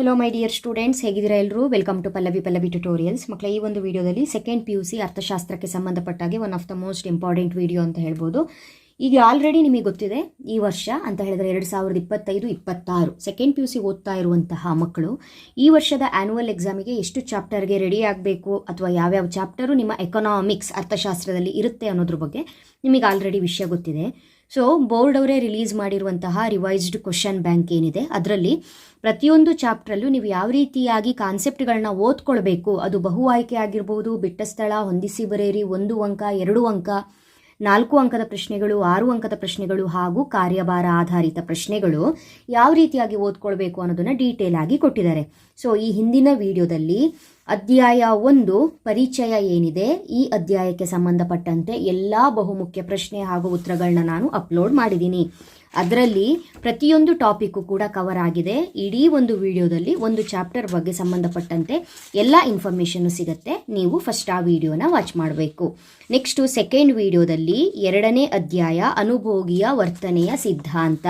Hello my dear students ಹೇಗಿದ್ದೀರಾ ಎಲ್ಲರೂ welcome to Pallavi Pallavi tutorials ಮಕ್ಕಳ ಈ ಒಂದು ವಿಡಿಯೋದಲ್ಲಿ ಸೆಕೆಂಡ್ ಪಿ ಯು ಸಿ ಅರ್ಥಶಾಸ್ತ್ರಕ್ಕೆ ಸಂಬಂಧಪಟ್ಟಾಗೆ one of the most important video ಅಂತ ಹೇಳ್ಬೋದು. ಈಗ ಆಲ್ರೆಡಿ ನಿಮಗೆ ಗೊತ್ತಿದೆ, ಈ ವರ್ಷ ಅಂತ ಹೇಳಿದ್ರೆ ಎರಡು ಸಾವಿರದ ಇಪ್ಪತ್ತೈದು, ಇಪ್ಪತ್ತಾರು ಸೆಕೆಂಡ್ ಪಿ ಯು ಸಿ ಓದ್ತಾ ಇರುವಂತಹ ಮಕ್ಕಳು, ಈ ವರ್ಷದ ಆ್ಯನ್ಯುವಲ್ ಎಕ್ಸಾಮಿಗೆ ಎಷ್ಟು ಚಾಪ್ಟರ್ಗೆ ರೆಡಿ ಆಗಬೇಕು, ಅಥವಾ ಯಾವ್ಯಾವ ಚಾಪ್ಟರು ನಿಮ್ಮ ಎಕನಾಮಿಕ್ಸ್ ಅರ್ಥಶಾಸ್ತ್ರದಲ್ಲಿ ಇರುತ್ತೆ ಅನ್ನೋದ್ರ ಬಗ್ಗೆ ನಿಮಗೆ ಆಲ್ರೆಡಿ ವಿಷಯ ಗೊತ್ತಿದೆ. ಸೊ ಬೋರ್ಡ್ ಅವರೇ ರಿಲೀಸ್ ಮಾಡಿರುವಂತಹ ರಿವೈಸ್ಡ್ ಕ್ವಶನ್ ಬ್ಯಾಂಕ್ ಏನಿದೆ? ಅದರಲ್ಲಿ ಪ್ರತಿಯೊಂದು ಚಾಪ್ಟ್ರಲ್ಲೂ ನೀವು ಯಾವ ರೀತಿಯಾಗಿ ಕಾನ್ಸೆಪ್ಟ್ಗಳನ್ನ ಓದ್ಕೊಳ್ಬೇಕು? ಅದು ಬಹು ಆಯ್ಕೆ ಆಗಿರ್ಬೋದು ಬಿಟ್ಟ ಸ್ಥಳ ಹೊಂದಿಸಿ ಬರೇರಿ ಒಂದು ಅಂಕ, ಎರಡು ಅಂಕ. ನಾಲ್ಕು ಅಂಕದ ಪ್ರಶ್ನೆಗಳು, ಆರು ಅಂಕದ ಪ್ರಶ್ನೆಗಳು ಹಾಗೂ ಕಾರ್ಯಭಾರ ಆಧಾರಿತ ಪ್ರಶ್ನೆಗಳು ಯಾವ ರೀತಿಯಾಗಿ ಓದ್ಕೊಳ್ಬೇಕು ಅನ್ನೋದನ್ನ ಡೀಟೇಲ್ ಆಗಿ ಕೊಟ್ಟಿದ್ದಾರೆ. ಸೊ ಈ ಹಿಂದಿನ ವಿಡಿಯೋದಲ್ಲಿ ಅಧ್ಯಾಯ ಒಂದು ಪರಿಚಯ ಏನಿದೆ, ಈ ಅಧ್ಯಾಯಕ್ಕೆ ಸಂಬಂಧಪಟ್ಟಂತೆ ಎಲ್ಲ ಬಹುಮುಖ್ಯ ಪ್ರಶ್ನೆ ಹಾಗೂ ಉತ್ತರಗಳನ್ನ ನಾನು ಅಪ್ಲೋಡ್ ಮಾಡಿದ್ದೀನಿ ಅದರಲ್ಲಿ ಪ್ರತಿಯೊಂದು ಟಾಪಿಕ್ಕು ಕೂಡ ಕವರ್ ಆಗಿದೆ. ಇಡೀ ಒಂದು ವಿಡಿಯೋದಲ್ಲಿ ಒಂದು ಚಾಪ್ಟರ್ ಬಗ್ಗೆ ಸಂಬಂಧಪಟ್ಟಂತೆ ಎಲ್ಲ ಇನ್ಫಾರ್ಮೇಷನ್ನು ಸಿಗುತ್ತೆ. ನೀವು ಫಸ್ಟ್ ಆ ವಿಡಿಯೋನ ವಾಚ್ ಮಾಡಬೇಕು. ನೆಕ್ಸ್ಟು ಸೆಕೆಂಡ್ ವಿಡಿಯೋದಲ್ಲಿ ಎರಡನೇ ಅಧ್ಯಾಯ ಅನುಭೋಗಿಯ ವರ್ತನೆಯ ಸಿದ್ಧಾಂತ.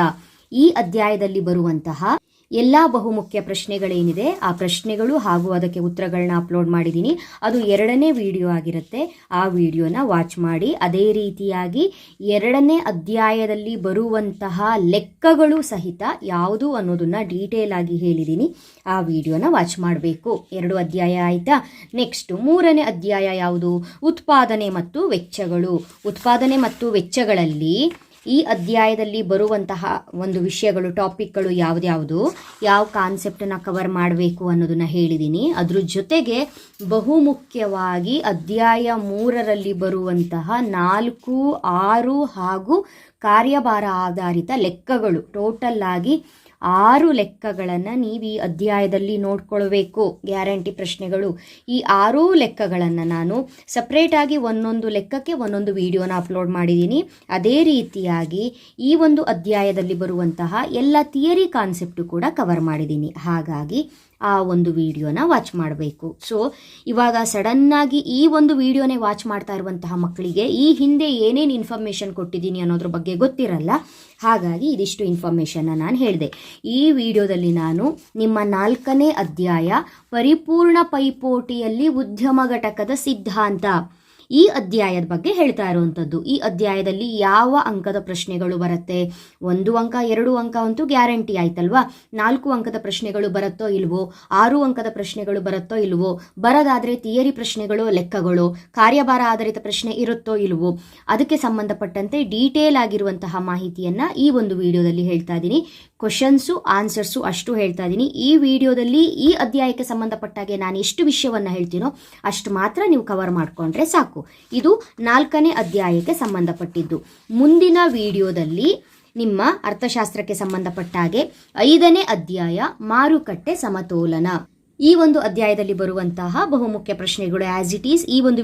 ಈ ಅಧ್ಯಾಯದಲ್ಲಿ ಬರುವಂತಹ ಎಲ್ಲ ಬಹುಮುಖ್ಯ ಪ್ರಶ್ನೆಗಳೇನಿದೆ, ಆ ಪ್ರಶ್ನೆಗಳು ಹಾಗೂ ಅದಕ್ಕೆ ಉತ್ತರಗಳನ್ನ ಅಪ್ಲೋಡ್ ಮಾಡಿದ್ದೀನಿ ಅದು ಎರಡನೇ ವಿಡಿಯೋ ಆಗಿರುತ್ತೆ. ಆ ವಿಡಿಯೋನ ವಾಚ್ ಮಾಡಿ, ಅದೇ ರೀತಿಯಾಗಿ ಎರಡನೇ ಅಧ್ಯಾಯದಲ್ಲಿ ಬರುವಂತಹ ಲೆಕ್ಕಗಳು ಸಹಿತ ಯಾವುದು ಅನ್ನೋದನ್ನ ಡೀಟೇಲ್ ಆಗಿ ಹೇಳಿದ್ದೀನಿ ಆ ವಿಡಿಯೋನ ವಾಚ್ ಮಾಡಬೇಕು. ಎರಡು ಅಧ್ಯಾಯ ಆಯಿತಾ? ನೆಕ್ಸ್ಟ್ ಮೂರನೇ ಅಧ್ಯಾಯ ಯಾವುದು? ಉತ್ಪಾದನೆ ಮತ್ತು ವೆಚ್ಚಗಳು. ಉತ್ಪಾದನೆ ಮತ್ತು ವೆಚ್ಚಗಳಲ್ಲಿ ಈ ಅಧ್ಯಾಯದಲ್ಲಿ ಬರುವಂತಹ ಒಂದು ವಿಷಯಗಳು ಟಾಪಿಕ್ಗಳು ಯಾವ್ದ್ಯಾವುದು, ಯಾವ ಕಾನ್ಸೆಪ್ಟನ್ನು ಕವರ್ ಮಾಡಬೇಕು ಅನ್ನೋದನ್ನ ಹೇಳಿದ್ದೀನಿ ಅದ್ರ ಜೊತೆಗೆ ಬಹುಮುಖ್ಯವಾಗಿ ಅಧ್ಯಾಯ ಮೂರರಲ್ಲಿ ಬರುವಂತಹ ನಾಲ್ಕು, ಆರು ಹಾಗೂ ಕಾರ್ಯಭಾರ ಆಧಾರಿತ ಲೆಕ್ಕಗಳು ಟೋಟಲ್ ಆಗಿ ಆರು ಲೆಕ್ಕಗಳನ್ನು ನೀವು ಈ ಅಧ್ಯಾಯದಲ್ಲಿ ನೋಡ್ಕೊಳ್ಬೇಕು. ಗ್ಯಾರಂಟಿ ಪ್ರಶ್ನೆಗಳು. ಈ ಆರೂ ಲೆಕ್ಕಗಳನ್ನು ನಾನು ಸಪ್ರೇಟಾಗಿ ಒಂದೊಂದು ಲೆಕ್ಕಕ್ಕೆ ಒಂದೊಂದು ವಿಡಿಯೋನ ಅಪ್ಲೋಡ್ ಮಾಡಿದ್ದೀನಿ ಅದೇ ರೀತಿಯಾಗಿ ಈ ಒಂದು ಅಧ್ಯಾಯದಲ್ಲಿ ಬರುವಂತಹ ಎಲ್ಲ ಥಿಯರಿ ಕಾನ್ಸೆಪ್ಟು ಕೂಡ ಕವರ್ ಮಾಡಿದ್ದೀನಿ ಹಾಗಾಗಿ ಆ ಒಂದು ವಿಡಿಯೋನ ವಾಚ್ ಮಾಡಬೇಕು. ಸೊ ಇವಾಗ ಸಡನ್ನಾಗಿ ಈ ಒಂದು ವಿಡಿಯೋನೇ ವಾಚ್ ಮಾಡ್ತಾ ಇರುವಂತಹ ಮಕ್ಕಳಿಗೆ ಈ ಹಿಂದೆ ಏನೇನು ಇನ್ಫಾರ್ಮೇಷನ್ ಕೊಟ್ಟಿದ್ದೀನಿ ಅನ್ನೋದ್ರ ಬಗ್ಗೆ ಗೊತ್ತಿರಲ್ಲ. ಹಾಗಾಗಿ ಇದಿಷ್ಟು ಇನ್ಫಾರ್ಮೇಷನ್ನ ನಾನು ಹೇಳಿದೆ. ಈ ವಿಡಿಯೋದಲ್ಲಿ ನಾನು ನಿಮ್ಮ ನಾಲ್ಕನೇ ಅಧ್ಯಾಯ ಪರಿಪೂರ್ಣ ಪೈಪೋಟಿಯಲ್ಲಿ ಉದ್ಯಮ ಘಟಕದ ಸಿದ್ಧಾಂತ ಈ ಅಧ್ಯಾಯದ ಬಗ್ಗೆ ಹೇಳ್ತಾ ಇರುವಂಥದ್ದು. ಈ ಅಧ್ಯಾಯದಲ್ಲಿ ಯಾವ ಅಂಕದ ಪ್ರಶ್ನೆಗಳು ಬರುತ್ತೆ? ಒಂದು ಅಂಕ, ಎರಡು ಅಂಕ ಅಂತೂ ಗ್ಯಾರಂಟಿ ಆಯ್ತಲ್ವಾ? ನಾಲ್ಕು ಅಂಕದ ಪ್ರಶ್ನೆಗಳು ಬರುತ್ತೋ ಇಲ್ವೋ? ಆರು ಅಂಕದ ಪ್ರಶ್ನೆಗಳು ಬರುತ್ತೋ ಇಲ್ವೋ? ಬರದಾದರೆ ಥಿಯರಿ ಪ್ರಶ್ನೆಗಳು, ಲೆಕ್ಕಗಳು, ಕಾರ್ಯಭಾರ ಆಧಾರಿತ ಪ್ರಶ್ನೆ ಇರುತ್ತೋ ಇಲ್ವೋ? ಅದಕ್ಕೆ ಸಂಬಂಧಪಟ್ಟಂತೆ ಡೀಟೇಲ್ ಆಗಿರುವಂತಹ ಮಾಹಿತಿಯನ್ನ ಈ ಒಂದು ವಿಡಿಯೋದಲ್ಲಿ ಹೇಳ್ತಾ ಇದ್ದೀನಿ ಕ್ವಶನ್ಸು, ಆನ್ಸರ್ಸು ಅಷ್ಟು ಹೇಳ್ತಾ ಇದ್ದೀನಿ ಈ ವಿಡಿಯೋದಲ್ಲಿ, ಈ ಅಧ್ಯಾಯಕ್ಕೆ ಸಂಬಂಧಪಟ್ಟಾಗೆ ನಾನು ಎಷ್ಟು ವಿಷಯವನ್ನು ಹೇಳ್ತೀನೋ ಅಷ್ಟು ಮಾತ್ರ ನೀವು ಕವರ್ ಮಾಡಿಕೊಂಡ್ರೆ ಸಾಕು. ಇದು ನಾಲ್ಕನೇ ಅಧ್ಯಾಯಕ್ಕೆ ಸಂಬಂಧಪಟ್ಟಿದ್ದು. ಮುಂದಿನ ವಿಡಿಯೋದಲ್ಲಿ ನಿಮ್ಮ ಅರ್ಥಶಾಸ್ತ್ರಕ್ಕೆ ಸಂಬಂಧಪಟ್ಟ ಹಾಗೆ ಐದನೇ ಅಧ್ಯಾಯ ಮಾರುಕಟ್ಟೆ ಸಮತೋಲನ. ಈ ಒಂದು ಅಧ್ಯಾಯದಲ್ಲಿ ಬರುವಂತಹ ಬಹುಮುಖ್ಯ ಪ್ರಶ್ನೆಗಳು ಆಸ್ ಇಟ್ ಈಸ್ ಈ ಒಂದು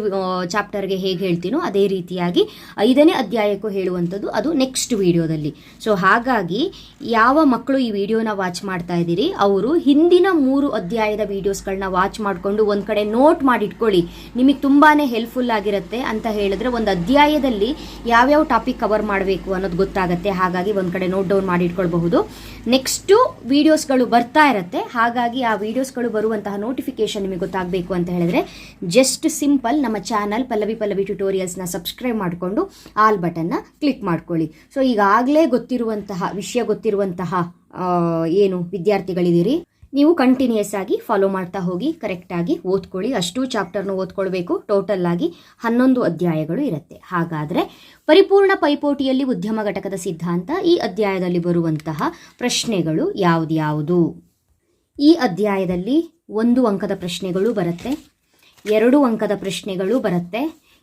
ಚಾಪ್ಟರ್ಗೆ ಹೇಗೆ ಹೇಳ್ತೀನೋ ಅದೇ ರೀತಿಯಾಗಿ ಐದನೇ ಅಧ್ಯಾಯಕ್ಕೂ ಹೇಳುವಂಥದ್ದು ಅದು ನೆಕ್ಸ್ಟ್ ವಿಡಿಯೋದಲ್ಲಿ ಸೊ ಹಾಗಾಗಿ ಯಾವ ಮಕ್ಕಳು ಈ ವಿಡಿಯೋನ ವಾಚ್ ಮಾಡ್ತಾ ಇದ್ದೀರಿ, ಅವರು ಹಿಂದಿನ ಮೂರು ಅಧ್ಯಾಯದ ವಿಡಿಯೋಸ್ಗಳನ್ನ ವಾಚ್ ಮಾಡಿಕೊಂಡು ಒಂದು ಕಡೆ ನೋಟ್ ಮಾಡಿಟ್ಕೊಳ್ಳಿ. ನಿಮಗೆ ತುಂಬಾ ಹೆಲ್ಪ್ಫುಲ್ ಆಗಿರುತ್ತೆ ಅಂತ ಹೇಳಿದ್ರೆ ಒಂದು ಅಧ್ಯಾಯದಲ್ಲಿ ಯಾವ್ಯಾವ ಟಾಪಿಕ್ ಕವರ್ ಮಾಡಬೇಕು ಅನ್ನೋದು ಗೊತ್ತಾಗುತ್ತೆ. ಹಾಗಾಗಿ ಒಂದು ಕಡೆ ನೋಟ್ ಡೌನ್ ಮಾಡಿಟ್ಕೊಳ್ಬಹುದು. ನೆಕ್ಸ್ಟು ವಿಡಿಯೋಸ್ಗಳು ಬರ್ತಾ ಇರುತ್ತೆ. ಹಾಗಾಗಿ ಆ ವಿಡಿಯೋಸ್ಗಳು ಬರುವಂತಹ ನೋಟಿಫಿಕೇಶನ್ ನಿಮಗೆ ಗೊತ್ತಾಗಬೇಕು ಅಂತ ಹೇಳಿದ್ರೆ ಜಸ್ಟ್ ಸಿಂಪಲ್ ನಮ್ಮ ಚಾನಲ್ ಪಲ್ಲವಿ ಪಲ್ಲವಿ ಟ್ಯುಟೋರಿಯಲ್ಸ್ನ ಸಬ್ಸ್ಕ್ರೈಬ್ ಮಾಡಿಕೊಂಡು ಆಲ್ ಬಟನ್ನ ಕ್ಲಿಕ್ ಮಾಡ್ಕೊಳ್ಳಿ. ಸೊ ಈಗಾಗಲೇ ಗೊತ್ತಿರುವಂತಹ, ವಿಷಯ ಗೊತ್ತಿರುವಂತಹ ಏನು ವಿದ್ಯಾರ್ಥಿಗಳಿದ್ದೀರಿ, ನೀವು ಕಂಟಿನ್ಯೂಸ್ ಆಗಿ ಫಾಲೋ ಮಾಡ್ತಾ ಹೋಗಿ ಕರೆಕ್ಟಾಗಿ ಓದ್ಕೊಳ್ಳಿ. ಅಷ್ಟು ಚಾಪ್ಟರ್ನು ಓದ್ಕೊಳ್ಬೇಕು. ಟೋಟಲ್ ಆಗಿ ಹನ್ನೊಂದು ಅಧ್ಯಾಯಗಳು ಇರುತ್ತೆ. ಹಾಗಾದರೆ ಪರಿಪೂರ್ಣ ಪೈಪೋಟಿಯಲ್ಲಿ ಉದ್ಯಮ ಘಟಕದ ಸಿದ್ಧಾಂತ ಈ ಅಧ್ಯಾಯದಲ್ಲಿ ಬರುವಂತಹ ಪ್ರಶ್ನೆಗಳು ಯಾವುದ್ಯಾವುದು? ಈ ಅಧ್ಯಾಯದಲ್ಲಿ ಒಂದು ಅಂಕದ ಪ್ರಶ್ನೆಗಳು ಬರುತ್ತೆ, ಎರಡು ಅಂಕದ ಪ್ರಶ್ನೆಗಳು ಬರುತ್ತೆ,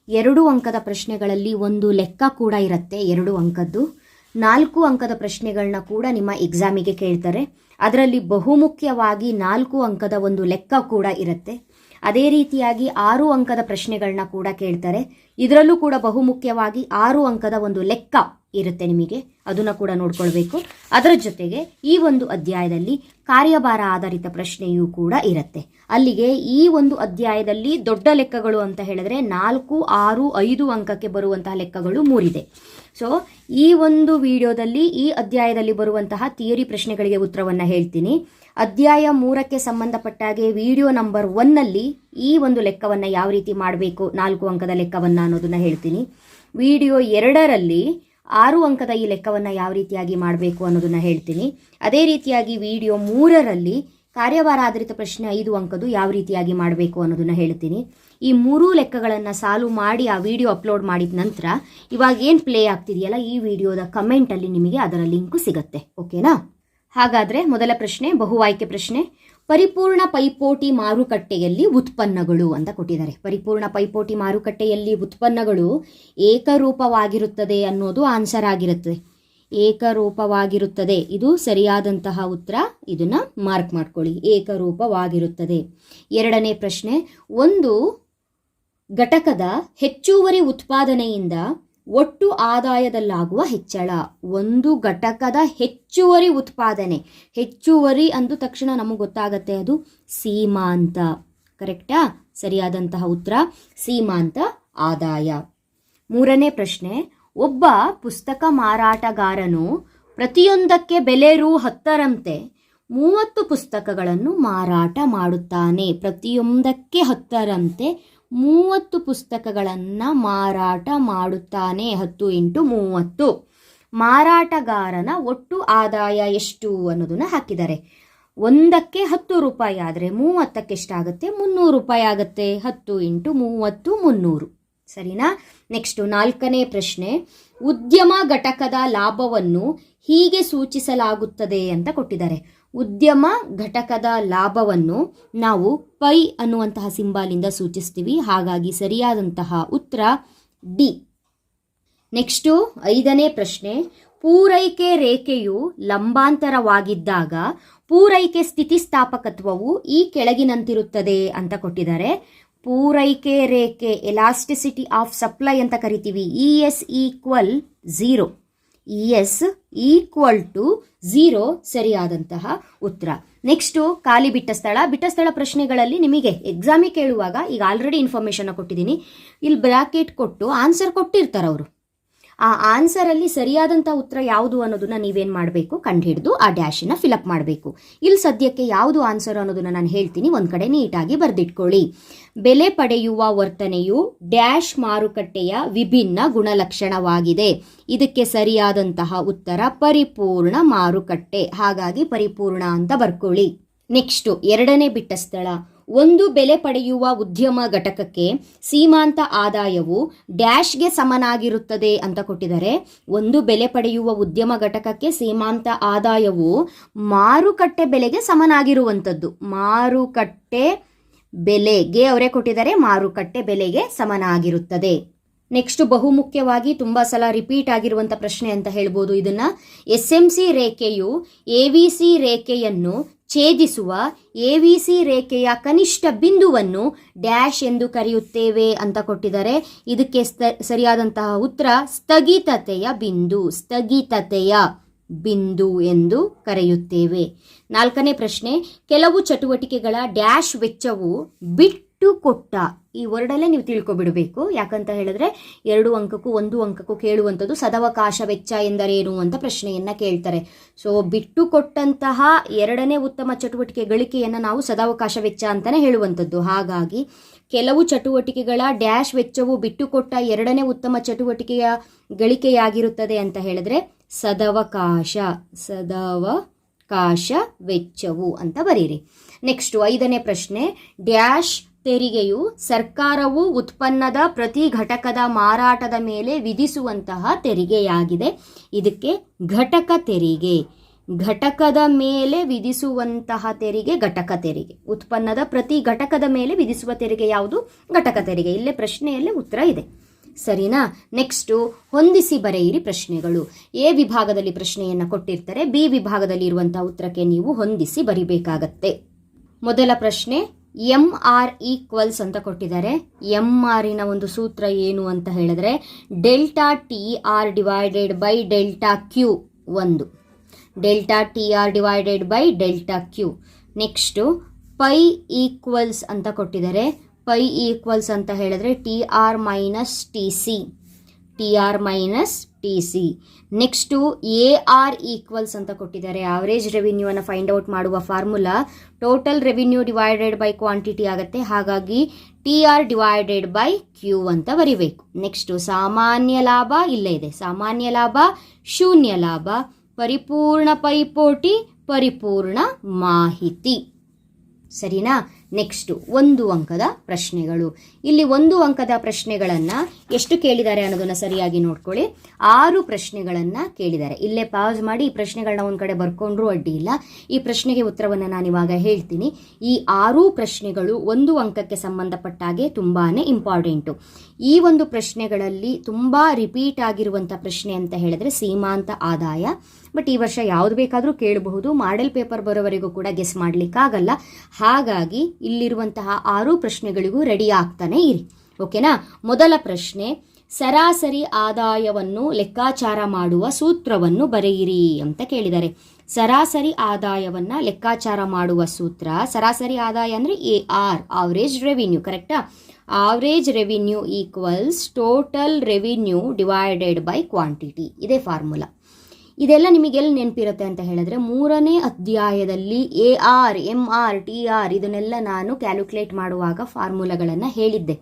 ಎರಡು ಅಂಕದ ಪ್ರಶ್ನೆಗಳಲ್ಲಿ ಒಂದು ಲೆಕ್ಕ ಕೂಡ ಇರುತ್ತೆ, ಎರಡು ಅಂಕದ್ದು. ನಾಲ್ಕು ಅಂಕದ ಪ್ರಶ್ನೆಗಳನ್ನ ಕೂಡ ನಿಮ್ಮ ಎಕ್ಸಾಮಿಗೆ ಕೇಳ್ತಾರೆ. ಅದರಲ್ಲಿ ಬಹುಮುಖ್ಯವಾಗಿ ನಾಲ್ಕು ಅಂಕದ ಒಂದು ಲೆಕ್ಕ ಕೂಡ ಇರುತ್ತೆ. ಅದೇ ರೀತಿಯಾಗಿ ಆರು ಅಂಕದ ಪ್ರಶ್ನೆಗಳನ್ನ ಕೂಡ ಕೇಳ್ತಾರೆ. ಇದರಲ್ಲೂ ಕೂಡ ಬಹುಮುಖ್ಯವಾಗಿ ಆರು ಅಂಕದ ಒಂದು ಲೆಕ್ಕ ಇರುತ್ತೆ ನಿಮಗೆ. ಅದನ್ನು ಕೂಡ ನೋಡ್ಕೊಳ್ಬೇಕು. ಅದರ ಜೊತೆಗೆ ಈ ಒಂದು ಅಧ್ಯಾಯದಲ್ಲಿ ಕಾರ್ಯಭಾರ ಆಧಾರಿತ ಪ್ರಶ್ನೆಯೂ ಕೂಡ ಇರುತ್ತೆ. ಅಲ್ಲಿಗೆ ಈ ಒಂದು ಅಧ್ಯಾಯದಲ್ಲಿ ದೊಡ್ಡ ಲೆಕ್ಕಗಳು ಅಂತ ಹೇಳಿದ್ರೆ ನಾಲ್ಕು, ಆರು, ಐದು ಅಂಕಕ್ಕೆ ಬರುವಂತಹ ಲೆಕ್ಕಗಳು ಮೂರಿದೆ. ಸೊ ಈ ಒಂದು ವಿಡಿಯೋದಲ್ಲಿ, ಈ ಅಧ್ಯಾಯದಲ್ಲಿ ಬರುವಂತಹ ಥಿಯರಿ ಪ್ರಶ್ನೆಗಳಿಗೆ ಉತ್ತರವನ್ನು ಹೇಳ್ತೀನಿ. ಅಧ್ಯಾಯ ಮೂರಕ್ಕೆ ಸಂಬಂಧಪಟ್ಟಾಗೆ ವಿಡಿಯೋ ನಂಬರ್ ಒನ್ನಲ್ಲಿ ಈ ಒಂದು ಲೆಕ್ಕವನ್ನು ಯಾವ ರೀತಿ ಮಾಡಬೇಕು, ನಾಲ್ಕು ಅಂಕದ ಲೆಕ್ಕವನ್ನು ಅನ್ನೋದನ್ನ ಹೇಳ್ತೀನಿ. ವಿಡಿಯೋ ಎರಡರಲ್ಲಿ ಆರು ಅಂಕದ ಈ ಲೆಕ್ಕವನ್ನು ಯಾವ ರೀತಿಯಾಗಿ ಮಾಡಬೇಕು ಅನ್ನೋದನ್ನು ಹೇಳ್ತೀನಿ. ಅದೇ ರೀತಿಯಾಗಿ ವಿಡಿಯೋ ಮೂರರಲ್ಲಿ ಕಾರ್ಯಭಾರ ಆಧಾರಿತ ಪ್ರಶ್ನೆ ಐದು ಅಂಕದ್ದು ಯಾವ ರೀತಿಯಾಗಿ ಮಾಡಬೇಕು ಅನ್ನೋದನ್ನು ಹೇಳ್ತೀನಿ. ಈ ಮೂರೂ ಲೆಕ್ಕಗಳನ್ನು ಸಾಲು ಮಾಡಿ ಆ ವಿಡಿಯೋ ಅಪ್ಲೋಡ್ ಮಾಡಿದ ನಂತರ ಇವಾಗ ಏನು ಪ್ಲೇ ಆಗ್ತಿದೆಯಲ್ಲ ಈ ವಿಡಿಯೋದ ಕಮೆಂಟಲ್ಲಿ ನಿಮಗೆ ಅದರ ಲಿಂಕು ಸಿಗುತ್ತೆ. ಓಕೆನಾ? ಹಾಗಾದರೆ ಮೊದಲ ಪ್ರಶ್ನೆ ಬಹು ಪ್ರಶ್ನೆ. ಪರಿಪೂರ್ಣ ಪೈಪೋಟಿ ಮಾರುಕಟ್ಟೆಯಲ್ಲಿ ಉತ್ಪನ್ನಗಳು ಅಂತ ಕೊಟ್ಟಿದ್ದಾರೆ. ಪರಿಪೂರ್ಣ ಪೈಪೋಟಿ ಮಾರುಕಟ್ಟೆಯಲ್ಲಿ ಉತ್ಪನ್ನಗಳು ಏಕರೂಪವಾಗಿರುತ್ತದೆ ಅನ್ನೋದು ಆನ್ಸರ್ ಆಗಿರುತ್ತದೆ. ಏಕರೂಪವಾಗಿರುತ್ತದೆ. ಇದು ಸರಿಯಾದಂತಹ ಉತ್ತರ. ಇದನ್ನ ಮಾರ್ಕ್ ಮಾಡ್ಕೊಳ್ಳಿ. ಏಕರೂಪವಾಗಿರುತ್ತದೆ. ಎರಡನೇ ಪ್ರಶ್ನೆ, ಒಂದು ಘಟಕದ ಹೆಚ್ಚುವರಿ ಉತ್ಪಾದನೆಯಿಂದ ಒಟ್ಟು ಆದಾಯದಲ್ಲಾಗುವ ಹೆಚ್ಚಳ. ಒಂದು ಘಟಕದ ಹೆಚ್ಚುವರಿ ಉತ್ಪಾದನೆ. ಹೆಚ್ಚುವರಿ ಅಂದ ತಕ್ಷಣ ನಮಗೆ ಗೊತ್ತಾಗತ್ತೆ ಅದು ಸೀಮಾಂತ ಕರೆಕ್ಟಾ? ಸರಿಯಾದಂತಹ ಉತ್ತರ. ಸೀಮಾಂತ ಆದಾಯ. ಮೂರನೇ ಪ್ರಶ್ನೆ. ಒಬ್ಬ ಪುಸ್ತಕ ಮಾರಾಟಗಾರನು ಪ್ರತಿಯೊಂದಕ್ಕೆ ಬೆಲೆ ರು ಹತ್ತರಂತೆ ಮೂವತ್ತು ಪುಸ್ತಕಗಳನ್ನು ಮಾರಾಟ ಮಾಡುತ್ತಾನೆ. ಪ್ರತಿಯೊಂದಕ್ಕೆ ಹತ್ತರಂತೆ ಮೂವತ್ತು ಪುಸ್ತಕಗಳನ್ನು ಮಾರಾಟ ಮಾಡುತ್ತಾನೆ. ಹತ್ತು ಇಂಟು ಮೂವತ್ತು. ಮಾರಾಟಗಾರನ ಒಟ್ಟು ಆದಾಯ ಎಷ್ಟು ಅನ್ನೋದನ್ನ ಹಾಕಿದ್ದಾರೆ. ಒಂದಕ್ಕೆ ಹತ್ತು ರೂಪಾಯಿ ಆದರೆ ಮೂವತ್ತಕ್ಕೆ ಎಷ್ಟಾಗುತ್ತೆ? ಮುನ್ನೂರು ರೂಪಾಯಿ ಆಗುತ್ತೆ. ಹತ್ತು ಇಂಟು ಮೂವತ್ತು, ಮುನ್ನೂರು. ಸರಿನಾ? ನೆಕ್ಸ್ಟ್ ನಾಲ್ಕನೇ ಪ್ರಶ್ನೆ. ಉದ್ಯಮ ಘಟಕದ ಲಾಭವನ್ನು ಹೀಗೆ ಸೂಚಿಸಲಾಗುತ್ತದೆ ಅಂತ ಕೊಟ್ಟಿದ್ದಾರೆ. ಉದ್ಯಮ ಘಟಕದ ಲಾಭವನ್ನು ನಾವು ಪೈ ಅನ್ನುವಂತಹ ಸಿಂಬಾಲಿಂದ ಸೂಚಿಸ್ತೀವಿ. ಹಾಗಾಗಿ ಸರಿಯಾದಂತಹ ಉತ್ತರ ಡಿ. ನೆಕ್ಸ್ಟು ಐದನೇ ಪ್ರಶ್ನೆ. ಪೂರೈಕೆ ರೇಖೆಯು ಲಂಬಾಂತರವಾಗಿದ್ದಾಗ ಪೂರೈಕೆ ಸ್ಥಿತಿಸ್ಥಾಪಕತ್ವವು ಈ ಕೆಳಗಿನಂತಿರುತ್ತದೆ ಅಂತ ಕೊಟ್ಟಿದ್ದಾರೆ. ಪೂರೈಕೆ ರೇಖೆ ಎಲಾಸ್ಟಿಸಿಟಿ ಆಫ್ ಸಪ್ಲೈ ಅಂತ ಕರಿತೀವಿ. E S equal zero S equal to zero ಸರಿಯಾದಂತಹ ಉತ್ತರ. ನೆಕ್ಸ್ಟು ಖಾಲಿ ಬಿಟ್ಟ ಸ್ಥಳ. ಬಿಟ್ಟ ಸ್ಥಳ ಪ್ರಶ್ನೆಗಳಲ್ಲಿ ನಿಮಗೆ ಎಕ್ಸಾಮಿಗೆ ಕೇಳುವಾಗ ಈಗ ಆಲ್ರೆಡಿ ಇನ್ಫಾರ್ಮೇಷನ್ನ ಕೊಟ್ಟಿದ್ದೀನಿ. ಇಲ್ಲಿ ಬ್ರಾಕೆಟ್ ಕೊಟ್ಟು ಆನ್ಸರ್ ಕೊಟ್ಟಿರ್ತಾರೆ ಅವರು ಆ ಆನ್ಸರಲ್ಲಿ ಸರಿಯಾದಂಥ ಉತ್ತರ ಯಾವುದು ಅನ್ನೋದನ್ನ ನೀವೇನು ಮಾಡಬೇಕು? ಕಂಡುಹಿಡಿದು ಆ ಡ್ಯಾಶನ್ನ ಫಿಲಪ್ ಮಾಡಬೇಕು. ಇಲ್ಲಿ ಸದ್ಯಕ್ಕೆ ಯಾವುದು ಆನ್ಸರ್ ಅನ್ನೋದನ್ನ ನಾನು ಹೇಳ್ತೀನಿ. ಒಂದು ಕಡೆ ನೀಟಾಗಿ ಬರೆದಿಟ್ಕೊಳ್ಳಿ. ಬೆಲೆ ಪಡೆಯುವ ವರ್ತನೆಯು ಡ್ಯಾಶ್ ಮಾರುಕಟ್ಟೆಯ ವಿಭಿನ್ನ ಗುಣಲಕ್ಷಣವಾಗಿದೆ. ಇದಕ್ಕೆ ಸರಿಯಾದಂತಹ ಉತ್ತರ ಪರಿಪೂರ್ಣ ಮಾರುಕಟ್ಟೆ. ಹಾಗಾಗಿ ಪರಿಪೂರ್ಣ ಅಂತ ಬರ್ಕೊಳ್ಳಿ. ನೆಕ್ಸ್ಟು ಎರಡನೇ ಬಿಟ್ಟ ಸ್ಥಳ. ಒಂದು ಬೆಲೆ ಪಡೆಯುವ ಉದ್ಯಮ ಘಟಕಕ್ಕೆ ಸೀಮಾಂತ ಆದಾಯವು ಡ್ಯಾಶ್ಗೆ ಸಮನಾಗಿರುತ್ತದೆ ಅಂತ ಕೊಟ್ಟಿದ್ದಾರೆ. ಒಂದು ಬೆಲೆ ಪಡೆಯುವ ಉದ್ಯಮ ಘಟಕಕ್ಕೆ ಸೀಮಾಂತ ಆದಾಯವು ಮಾರುಕಟ್ಟೆ ಬೆಲೆಗೆ ಸಮನಾಗಿರುವಂಥದ್ದು. ಮಾರುಕಟ್ಟೆ ಬೆಲೆಗೆ ಅವರೇ ಕೊಟ್ಟಿದ್ದಾರೆ, ಮಾರುಕಟ್ಟೆ ಬೆಲೆಗೆ ಸಮನಾಗಿರುತ್ತದೆ. ನೆಕ್ಸ್ಟ್ ಬಹುಮುಖ್ಯವಾಗಿ ತುಂಬ ಸಲ ರಿಪೀಟ್ ಆಗಿರುವಂಥ ಪ್ರಶ್ನೆ ಅಂತ ಹೇಳ್ಬೋದು ಇದನ್ನ. ಎಸ್ ಎಂ ಸಿ ರೇಖೆಯು ಎ ವಿ ಸಿ ರೇಖೆಯನ್ನು ಛೇದಿಸುವ ಎ ರೇಖೆಯ ಕನಿಷ್ಠ ಬಿಂದುವನ್ನು ಡ್ಯಾಶ್ ಎಂದು ಕರೆಯುತ್ತೇವೆ ಅಂತ ಕೊಟ್ಟಿದ್ದಾರೆ. ಇದಕ್ಕೆ ಸ್ಥ ಸರಿಯಾದಂತಹ ಉತ್ತರ ಸ್ಥಗಿತತೆಯ ಬಿಂದು ಸ್ಥಗಿತತೆಯ ಬಿಂದು ಎಂದು ಕರೆಯುತ್ತೇವೆ. ನಾಲ್ಕನೇ ಪ್ರಶ್ನೆ, ಕೆಲವು ಚಟುವಟಿಕೆಗಳ ಡ್ಯಾಶ್ ವೆಚ್ಚವು ಬಿಟ್ಟು ಕೊಟ್ಟ ಈ ವರ್ಡಲ್ಲೇ ನೀವು ತಿಳ್ಕೊಬಿಡಬೇಕು. ಯಾಕಂತ ಹೇಳಿದ್ರೆ ಎರಡು ಅಂಕಕ್ಕೂ ಒಂದು ಅಂಕಕ್ಕೂ ಕೇಳುವಂಥದ್ದು ಸದವಕಾಶ ವೆಚ್ಚ ಎಂದರೇನು ಅಂತ ಪ್ರಶ್ನೆಯನ್ನ ಕೇಳ್ತಾರೆ. ಸೊ ಬಿಟ್ಟು ಕೊಟ್ಟಂತಹ ಎರಡನೇ ಉತ್ತಮ ಚಟುವಟಿಕೆ ಗಳಿಕೆಯನ್ನು ನಾವು ಸದಾವಕಾಶ ವೆಚ್ಚ ಅಂತಾನೆ ಹೇಳುವಂಥದ್ದು. ಹಾಗಾಗಿ ಕೆಲವು ಚಟುವಟಿಕೆಗಳ ಡ್ಯಾಶ್ ವೆಚ್ಚವು ಬಿಟ್ಟುಕೊಟ್ಟ ಎರಡನೇ ಉತ್ತಮ ಚಟುವಟಿಕೆಯ ಗಳಿಕೆಯಾಗಿರುತ್ತದೆ ಅಂತ ಹೇಳಿದ್ರೆ ಸದವಕಾಶ ಸದವಕಾಶ ವೆಚ್ಚವು ಅಂತ ಬರೀರಿ. ನೆಕ್ಸ್ಟ್ ಐದನೇ ಪ್ರಶ್ನೆ, ಡ್ಯಾಶ್ ತೆರಿಗೆಯು ಸರ್ಕಾರವು ಉತ್ಪನ್ನದ ಪ್ರತಿ ಘಟಕದ ಮಾರಾಟದ ಮೇಲೆ ವಿಧಿಸುವಂತಹ ತೆರಿಗೆಯಾಗಿದೆ. ಇದಕ್ಕೆ ಘಟಕ ತೆರಿಗೆ. ಘಟಕದ ಮೇಲೆ ವಿಧಿಸುವಂತಹ ತೆರಿಗೆ ಘಟಕ ತೆರಿಗೆ. ಉತ್ಪನ್ನದ ಪ್ರತಿ ಘಟಕದ ಮೇಲೆ ವಿಧಿಸುವ ತೆರಿಗೆ ಯಾವುದು? ಘಟಕ ತೆರಿಗೆ. ಇಲ್ಲೇ ಪ್ರಶ್ನೆಯಲ್ಲೇ ಉತ್ತರ ಇದೆ. ಸರಿನಾ? ನೆಕ್ಸ್ಟು ಹೊಂದಿಸಿ ಬರೆಯಿರಿ ಪ್ರಶ್ನೆಗಳು. ಎ ವಿಭಾಗದಲ್ಲಿ ಪ್ರಶ್ನೆಯನ್ನು ಕೊಟ್ಟಿರ್ತಾರೆ. ಬಿ ವಿಭಾಗದಲ್ಲಿ ಇರುವಂತಹ ಉತ್ತರಕ್ಕೆ ನೀವು ಹೊಂದಿಸಿ ಬರಿಬೇಕಾಗತ್ತೆ. ಮೊದಲ ಪ್ರಶ್ನೆ ಎಂ ಆರ್ ಈಕ್ವಲ್ಸ್ ಅಂತ ಕೊಟ್ಟಿದ್ದಾರೆ. ಎಂ ಆರಿನ ಒಂದು ಸೂತ್ರ ಏನು ಅಂತ ಹೇಳಿದ್ರೆ, delta T R divided by delta Q ಒಂದು. Delta T R divided by delta Q. Next, pi equals ಅಂತ ಕೊಟ್ಟಿದ್ದಾರೆ. ಪೈ ಈಕ್ವಲ್ಸ್ ಅಂತ ಹೇಳಿದ್ರೆ T R minus T C. T R minus T C next A R equals ಅಂತ ಕೊಟ್ಟಿದ್ದಾರೆ. Average ರೆವಿನ್ಯೂವನ್ನು find out ಮಾಡುವ formula total revenue divided by quantity ಆಗುತ್ತೆ. ಹಾಗಾಗಿ T R divided by Q ಅಂತ ಬರಿಬೇಕು. ನೆಕ್ಸ್ಟು ಸಾಮಾನ್ಯ ಲಾಭ ಇಲ್ಲೇ ಇದೆ. ಸಾಮಾನ್ಯ ಲಾಭ, ಶೂನ್ಯ ಲಾಭ, ಪರಿಪೂರ್ಣ ಪೈಪೋಟಿ ಪರಿಪೂರ್ಣ ಮಾಹಿತಿ. ಸರಿನಾ? ನೆಕ್ಸ್ಟು ಒಂದು ಅಂಕದ ಪ್ರಶ್ನೆಗಳು. ಇಲ್ಲಿ ಒಂದು ಅಂಕದ ಪ್ರಶ್ನೆಗಳನ್ನು ಎಷ್ಟು ಕೇಳಿದ್ದಾರೆ ಅನ್ನೋದನ್ನು ಸರಿಯಾಗಿ ನೋಡ್ಕೊಳ್ಳಿ. ಆರು ಪ್ರಶ್ನೆಗಳನ್ನು ಕೇಳಿದ್ದಾರೆ. ಇಲ್ಲೇ ಪಾಸ್ ಮಾಡಿ ಈ ಪ್ರಶ್ನೆಗಳನ್ನ ಒಂದು ಕಡೆ ಬರ್ಕೊಂಡ್ರೂ ಅಡ್ಡಿ ಇಲ್ಲ. ಈ ಪ್ರಶ್ನೆಗೆ ಉತ್ತರವನ್ನು ನಾನು ಇವಾಗ ಹೇಳ್ತೀನಿ. ಈ ಆರು ಪ್ರಶ್ನೆಗಳು ಒಂದು ಅಂಕಕ್ಕೆ ಸಂಬಂಧಪಟ್ಟ ಹಾಗೆ ತುಂಬಾ ಇಂಪಾರ್ಟೆಂಟು ಈ ಒಂದು ಪ್ರಶ್ನೆಗಳಲ್ಲಿ ತುಂಬ ರಿಪೀಟ್ ಆಗಿರುವಂಥ ಪ್ರಶ್ನೆ ಅಂತ ಹೇಳಿದ್ರೆ ಸೀಮಾಂತ ಆದಾಯ. ಬಟ್ ಈ ವರ್ಷ ಯಾವುದು ಬೇಕಾದರೂ ಕೇಳಬಹುದು. ಮಾಡೆಲ್ ಪೇಪರ್ ಬರೋವರೆಗೂ ಕೂಡ ಗೆಸ್ ಮಾಡಲಿಕ್ಕಾಗಲ್ಲ. ಹಾಗಾಗಿ ಇಲ್ಲಿರುವಂತಹ ಆರು ಪ್ರಶ್ನೆಗಳಿಗೂ ರೆಡಿ ಆಗ್ತಾನೆ ಇರಿ. ಓಕೆನಾ ಮೊದಲ ಪ್ರಶ್ನೆ, ಸರಾಸರಿ ಆದಾಯವನ್ನು ಲೆಕ್ಕಾಚಾರ ಮಾಡುವ ಸೂತ್ರವನ್ನು ಬರೆಯಿರಿ ಅಂತ ಕೇಳಿದ್ದಾರೆ. ಸರಾಸರಿ ಆದಾಯವನ್ನು ಲೆಕ್ಕಾಚಾರ ಮಾಡುವ ಸೂತ್ರ, ಸರಾಸರಿ ಆದಾಯ ಅಂದರೆ ಎ, ಆರ್ ಆವರೇಜ್ ರೆವಿನ್ಯೂ ಕರೆಕ್ಟಾ average revenue equals total revenue divided by quantity ಇದೇ ಫಾರ್ಮುಲಾ ಇದೆಲ್ಲ ನಿಮಗೆ ಎಲ್ಲಿ ನೆನಪಿರುತ್ತೆ ಅಂತ ಹೇಳಿದ್ರೆ ಮೂರನೇ ಅಧ್ಯಾಯದಲ್ಲಿ A R, M R, T R ಇದನ್ನೆಲ್ಲ ನಾನು ಕ್ಯಾಲ್ಕುಲೇಟ್ ಮಾಡುವಾಗ ಫಾರ್ಮುಲಾಗಳನ್ನು ಹೇಳಿದ್ದೆ.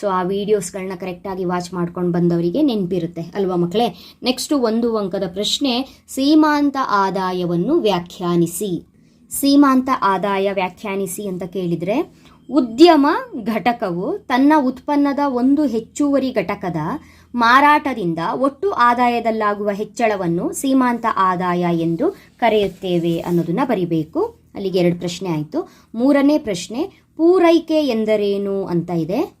ಸೊ ಆ ವಿಡಿಯೋಸ್ಗಳನ್ನ ಕರೆಕ್ಟಾಗಿ ವಾಚ್ ಮಾಡ್ಕೊಂಡು ಬಂದವರಿಗೆ ನೆನಪಿರುತ್ತೆ. ಅಲ್ವಾ ಮಕ್ಕಳೇ? ನೆಕ್ಸ್ಟು ಒಂದು ಅಂಕದ ಪ್ರಶ್ನೆ, ಸೀಮಾಂತ ಆದಾಯವನ್ನು ವ್ಯಾಖ್ಯಾನಿಸಿ. ಸೀಮಾಂತ ಆದಾಯ ವ್ಯಾಖ್ಯಾನಿಸಿ ಅಂತ ಕೇಳಿದರೆ ಉದ್ಯಮ ಘಟಕವು ತನ್ನ ಉತ್ಪನ್ನದ ಒಂದು ಹೆಚ್ಚುವರಿ ಘಟಕದ ಮಾರಾಟದಿಂದ ಒಟ್ಟು ಆದಾಯದಲ್ಲಾಗುವ ಹೆಚ್ಚಳವನ್ನು ಸೀಮಾಂತ ಆದಾಯ ಎಂದು ಕರೆಯುತ್ತೇವೆ ಅನ್ನೋದನ್ನ ಬರಿಬೇಕು. ಅಲ್ಲಿಗೆ ಎರಡು ಪ್ರಶ್ನೆ ಆಯಿತು. ಮೂರನೇ ಪ್ರಶ್ನೆ, ಪೂರೈಕೆ ಎಂದರೇನು ಅಂತ ಇದೆ?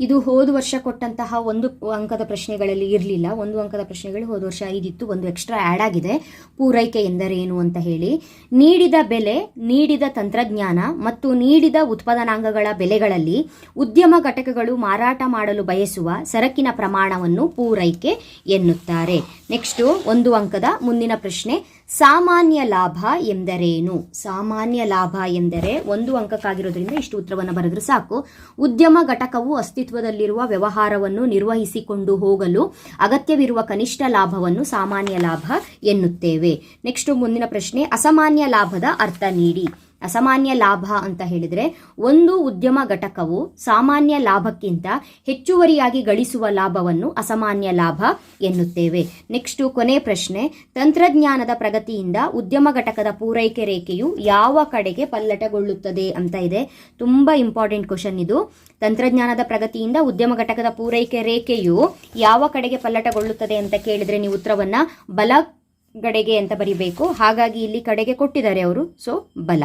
ಇದು ಹೋದ ವರ್ಷ ಕೊಟ್ಟಂತಹ ಒಂದು ಅಂಕದ ಪ್ರಶ್ನೆಗಳಲ್ಲಿ ಇರಲಿಲ್ಲ. ಒಂದು ಅಂಕದ ಪ್ರಶ್ನೆಗಳು ಹೋದ ವರ್ಷ ಐದಿತ್ತು ಒಂದು ಎಕ್ಸ್ಟ್ರಾ ಆ್ಯಡ್ ಆಗಿದೆ. ಪೂರೈಕೆ ಎಂದರೇನು ಅಂತ ಹೇಳಿ. ನೀಡಿದ ಬೆಲೆ, ನೀಡಿದ ತಂತ್ರಜ್ಞಾನ ಮತ್ತು ನೀಡಿದ ಉತ್ಪಾದನಾಂಗಗಳ ಬೆಲೆಗಳಲ್ಲಿ ಉದ್ಯಮ ಘಟಕಗಳು ಮಾರಾಟ ಮಾಡಲು ಬಯಸುವ ಸರಕಿನ ಪ್ರಮಾಣವನ್ನು ಪೂರೈಕೆ ಎನ್ನುತ್ತಾರೆ. ನೆಕ್ಸ್ಟು ಒಂದು ಅಂಕದ ಮುಂದಿನ ಪ್ರಶ್ನೆ. ಸಾಮಾನ್ಯ ಲಾಭ ಎಂದರೇನು? ಸಾಮಾನ್ಯ ಲಾಭ ಎಂದರೆ ಒಂದು ಅಂಕಕ್ಕಾಗಿರೋದ್ರಿಂದ ಇಷ್ಟು ಉತ್ತರವನ್ನು ಬರೆದ್ರೆ ಸಾಕು. ಉದ್ಯಮ ಘಟಕವು ಅಸ್ತಿತ್ವದಲ್ಲಿರುವ ವ್ಯವಹಾರವನ್ನು ನಿರ್ವಹಿಸಿಕೊಂಡು ಹೋಗಲು ಅಗತ್ಯವಿರುವ ಕನಿಷ್ಠ ಲಾಭವನ್ನು ಸಾಮಾನ್ಯ ಲಾಭ ಎನ್ನುತ್ತೇವೆ. ನೆಕ್ಸ್ಟ್ ಮುಂದಿನ ಪ್ರಶ್ನೆ, ಅಸಾಮಾನ್ಯ ಲಾಭದ ಅರ್ಥ ನೀಡಿ. ಅಸಾಮಾನ್ಯ ಲಾಭ ಅಂತ ಹೇಳಿದ್ರೆ ಒಂದು ಉದ್ಯಮ ಘಟಕವು ಸಾಮಾನ್ಯ ಲಾಭಕ್ಕಿಂತ ಹೆಚ್ಚುವರಿಯಾಗಿ ಗಳಿಸುವ ಲಾಭವನ್ನು ಅಸಾಮಾನ್ಯ ಲಾಭ ಎನ್ನುತ್ತೇವೆ. ನೆಕ್ಸ್ಟ್ ಕೊನೆ ಪ್ರಶ್ನೆ, ತಂತ್ರಜ್ಞಾನದ ಪ್ರಗತಿಯಿಂದ ಉದ್ಯಮ ಘಟಕದ ಪೂರೈಕೆ ರೇಖೆಯು ಯಾವ ಕಡೆಗೆ ಪಲ್ಲಟಗೊಳ್ಳುತ್ತದೆ ಅಂತ ಇದೆ. ತುಂಬಾ ಇಂಪಾರ್ಟೆಂಟ್ ಕ್ವಶನ್ ಇದು. ತಂತ್ರಜ್ಞಾನದ ಪ್ರಗತಿಯಿಂದ ಉದ್ಯಮ ಘಟಕದ ಪೂರೈಕೆ ರೇಖೆಯು ಯಾವ ಕಡೆಗೆ ಪಲ್ಲಟಗೊಳ್ಳುತ್ತದೆ ಅಂತ ಕೇಳಿದ್ರೆ ನೀವು ಉತ್ತರವನ್ನು ಬಲ ಗಡೆಗೆ ಅಂತ ಬರಿಬೇಕು. ಹಾಗಾಗಿ ಇಲ್ಲಿ ಕಡೆಗೆ ಕೊಟ್ಟಿದ್ದಾರೆ ಅವರು ಸೊ ಬಲ.